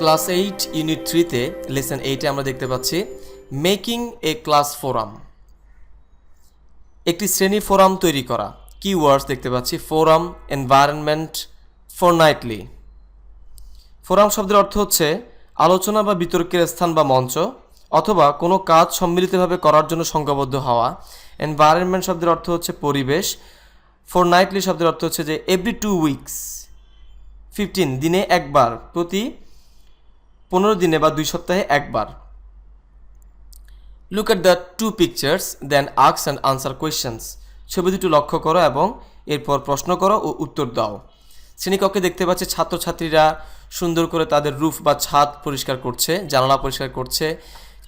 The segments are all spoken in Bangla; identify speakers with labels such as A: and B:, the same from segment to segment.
A: ক্লাস এইট ইউনিট থ্রিতে, লেসন এইটে আমরা দেখতে পাচ্ছি, মেকিং এ ক্লাস ফোরাম। একটি শ্রেণি ফোরাম তৈরি করা। কি ওয়ার্ডস দেখতে পাচ্ছি, ফোরাম, এনভায়রনমেন্ট, ফোরনাইটলি। ফোরাম শব্দের অর্থ হচ্ছে আলোচনা বা বিতর্কের স্থান বা মঞ্চ, অথবা কোনো কাজ সম্মিলিতভাবে করার জন্য সংঘবদ্ধ হওয়া। এনভায়রনমেন্ট শব্দের অর্থ হচ্ছে পরিবেশ। ফর নাইটলি শব্দের অর্থ হচ্ছে যে এভরি টু উইকস ফিফটিন দিনে একবার, প্রতি পনেরো দিনে বা দুই সপ্তাহে একবার। Look at the two pictures then আক্স and answer questions ছবি দুটো লক্ষ্য করো এবং এরপর প্রশ্ন করো ও উত্তর দাও। শ্রেণীকক্ষে দেখতে পাচ্ছে ছাত্রছাত্রীরা সুন্দর করে তাদের রুফ বা ছাদ পরিষ্কার করছে, জানালা পরিষ্কার করছে,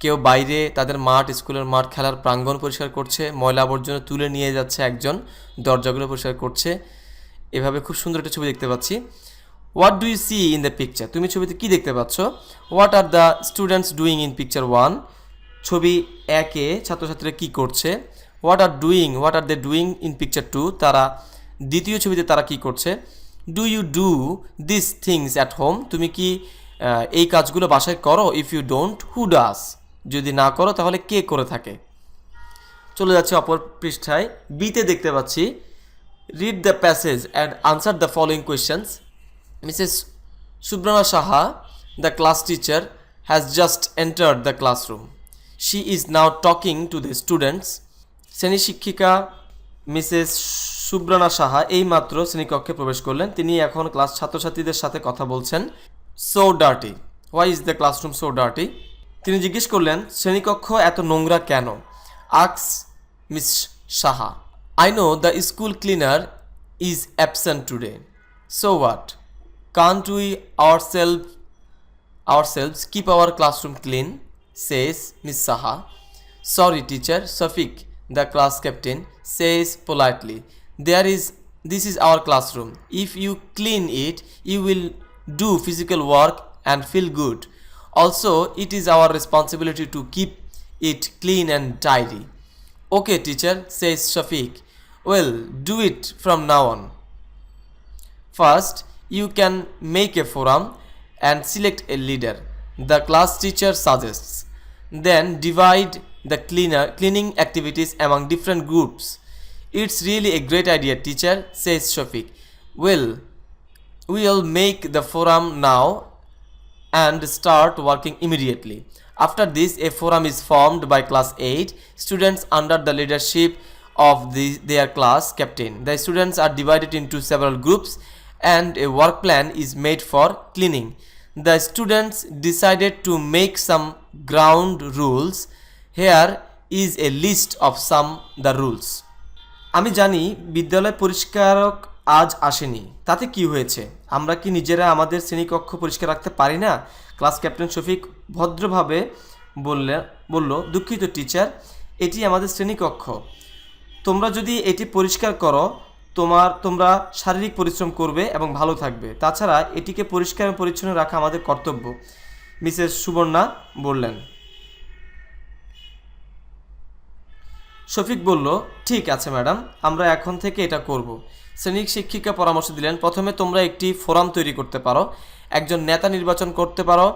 A: কেউ বাইরে তাদের মাঠ, স্কুলের মাঠ খেলার প্রাঙ্গণ পরিষ্কার করছে, ময়লা আবর্জনা তুলে নিয়ে যাচ্ছে একজন, দরজাগুলো পরিষ্কার করছে। এভাবে খুব সুন্দর একটা ছবি দেখতে পাচ্ছি। What do you see in the picture তুমি ছবিতে কি দেখতে পাচ্ছ? What are the students doing in picture one ছবি একে ছাত্রছাত্রীরা কি করছে? What are doing what are they doing in picture two তারা দ্বিতীয় ছবিতে তারা কি করছে? Do you do this things at home তুমি কি এই কাজগুলো বাসায় করো? If you don't who does যদি না করো, তাহলে কে করে থাকে? চলে যাচ্ছে অপর পৃষ্ঠায়। বিতে দেখতে পাচ্ছি। Read the passage and answer the following questions Mrs Subrama Saha the class teacher has just entered the classroom she is now talking to the students শ্রেণি শিক্ষিকা মিসেস সুব্রনা সাহা এইমাত্র শ্রেণীকক্ষে প্রবেশ করলেন। তিনি এখন ক্লাস ছাত্রছাত্রীদের সাথে কথা বলছেন। So dirty why is the classroom so dirty তিনি জিজ্ঞেস করলেন শ্রেণীকক্ষ এত নোংরা কেন? আক্স Miss Saha I know the school cleaner is absent today so what we our self ourselves keep our classroom clean says miss saha sorry teacher safik the class captain says politely there is this is our classroom if you clean it you will do physical work and feel good also it is our responsibility to keep it clean and tidy okay teacher says shafiq well do it from now on First, you can make a forum and select a leader. The class teacher suggests. Then divide the cleaner cleaning activities among different groups. It's really a great idea, teacher, says Shafiq. Well, we'll make the forum now and start working immediately. After this, a forum is formed by class 8 students under the leadership of the, their class captain. The students are divided into several groups and a work plan is made for cleaning. The students decided to make some ground rules. Here is a list of some the rules. আমি জানি বিদ্যালয় পরিষ্কারক আজ আসেনি তাতে কি হয়েছে আমরা কি নিজেরা আমাদের শ্রেণীকক্ষ পরিষ্কার রাখতে পারি না ক্লাস ক্যাপ্টেন শফিক ভদ্রভাবে বললে বলল, দুঃখিত, টিচার, এটি আমাদের শ্রেণীকক্ষ তোমরা যদি এটি পরিষ্কার করো তোমার, তোমরা শারীরিক পরিশ্রম করবে এবং ভালো থাকবে। তাছাড়া এটিকে পরিষ্কার এবং পরিচ্ছন্ন রাখা আমাদের কর্তব্য, মিসেস সুবর্ণা বললেন। শফিক বলল, ঠিক আছে ম্যাডাম, আমরা এখন থেকে এটা করব। শ্রেণিক শিক্ষিকা পরামর্শ দিলেন, প্রথমে তোমরা একটি ফোরাম তৈরি করতে পারো, একজন নেতা নির্বাচন করতে পারো,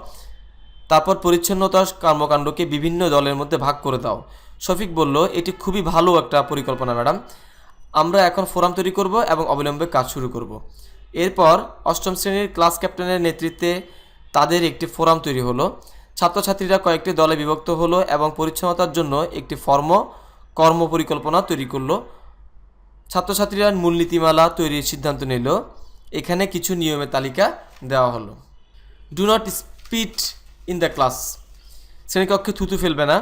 A: তারপর পরিচ্ছন্নতা কর্মকাণ্ডকে বিভিন্ন দলের মধ্যে ভাগ করে দাও। শফিক বলল, এটি খুবই ভালো একটা পরিকল্পনা ম্যাডাম আমরা এখন ফোরাম তৈরি করব এবং অবিলম্বে কাজ শুরু করব। এরপর অষ্টম শ্রেণির ক্লাস ক্যাপ্টেনের নেতৃত্বে তাদের একটি ফোরাম তৈরি হলো। ছাত্রছাত্রীরা কয়েকটি দলে বিভক্ত হলো এবং পরিচ্ছন্নতার জন্য একটি ফর্ম কর্ম পরিকল্পনা তৈরি করল। ছাত্রছাত্রীরা মূলনীতিমালা তৈরির সিদ্ধান্ত নিল। এখানে কিছু নিয়মের তালিকা দেওয়া হলো। Do not spit in the class শ্রেণীকক্ষে থুতু ফেলবে না।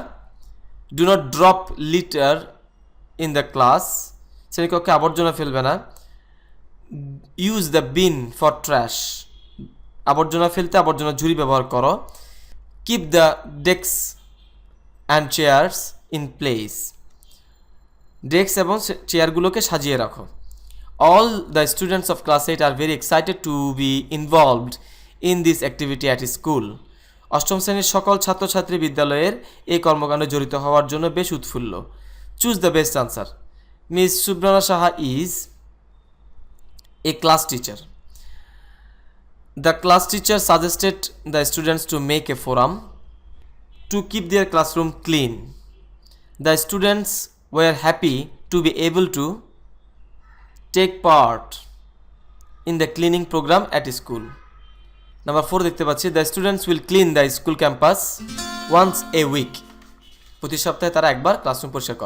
A: Do not drop litter in the class শ্রেণীকক্ষে আবর্জনা ফেলবে না। Use the bin for trash আবর্জনা ফেলতে আবর্জনা ঝুড়ি ব্যবহার করো। Keep the desk and chairs in place desk এবং চেয়ারগুলোকে সাজিয়ে রাখো। All the students of class eight are very excited to be involved in this activity at school অষ্টম শ্রেণির সকল ছাত্রছাত্রী বিদ্যালয়ের এই কর্মকাণ্ডে জড়িত হওয়ার জন্য বেশ উৎফুল্ল। Choose the best answer Miss Subarna Saha is a class teacher the class teacher suggested the students to make a forum to keep their classroom clean. The students were happy to be able to take part in the cleaning program at school. Number four দেখতে পাচ্ছি, the students will clean the school campus once a week প্রতি সপ্তাহে তারা একবার ক্লাসরুম পরিষ্কার করে